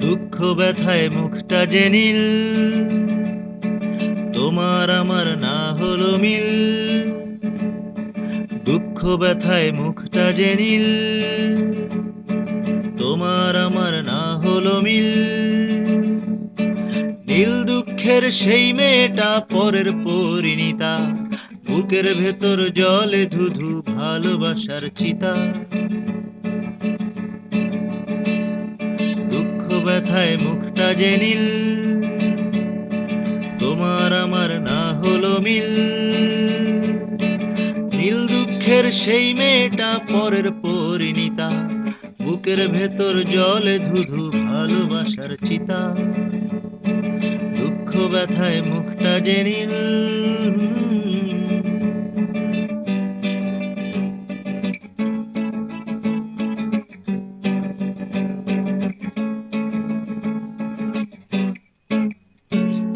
দুঃখ ব্যথায় মুখটা যে নীল, তোমার আমার না হলো মিল। দুঃখ ব্যথায় মুখটা যে নীল, তোমার আমার না হলো মিল। নীল দুঃখের সেই মেয়েটা পরের পরিণীতা, বুকের ভেতর জলে ধুধু ভালোবাসার চিতা। ব্যথায় মুখটা যে নীল, তোমার আমার না হলো মিল। নীল দুঃখের সেই মেয়েটা পরের পরিণীতা, বুকের ভেতর জলে ধুধু ভালোবাসার চিতা। দুঃখ ব্যথায় মুখটা যে নীল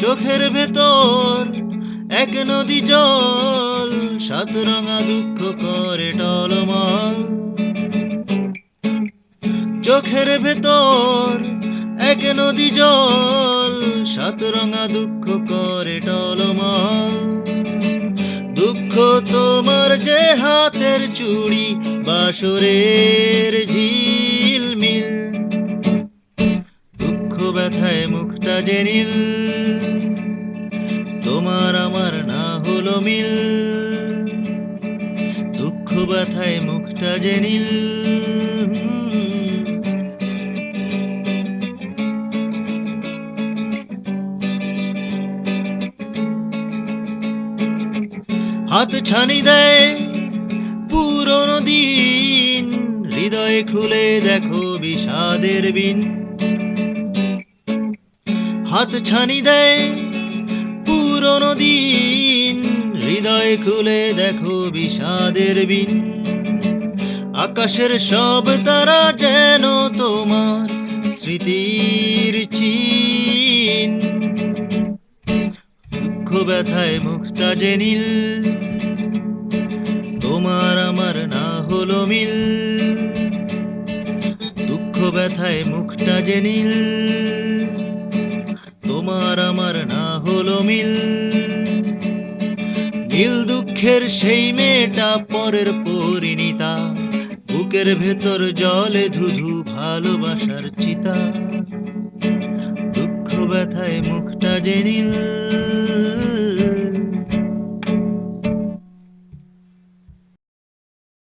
চোখের ভেতর এক নদী জল, সাত রঙা দুঃখ করে টলমল। চোখের ভেতর এক নদী জল, সাত রঙা দুঃখ করে টলমল। দুঃখ তোমার যে হাতের চুড়ি বাসরের ঝিলমিল ব্যথায় মুখটা যে নীল, তোমার আমার না হলো মিল। দুঃখ ব্যথায় মুখটা যে নীল, হাত ছানি দেয় পুরনো দিন, হৃদয়ে খুলে দেখো বিষাদের বিন। হাত ছানি দেয়। পুরনো দিন, হৃদয় খুলে দেখো বিষাদের বিন। আকাশের সব তারা যেন তোমার স্মৃতির চিন। দুঃখ ব্যথায় মুখটা যে নীল, তোমার আমার না হলো মিল। দুঃখ ব্যথায় মুখটা যে নীল। দুঃখের সেই মেয়েটা পরের পরিণীতা। বুকের ভেতর জলে ধুধু ভালোবাসার চিতা। দুঃখ ব্যথায় মুখটা জেনিল নীল।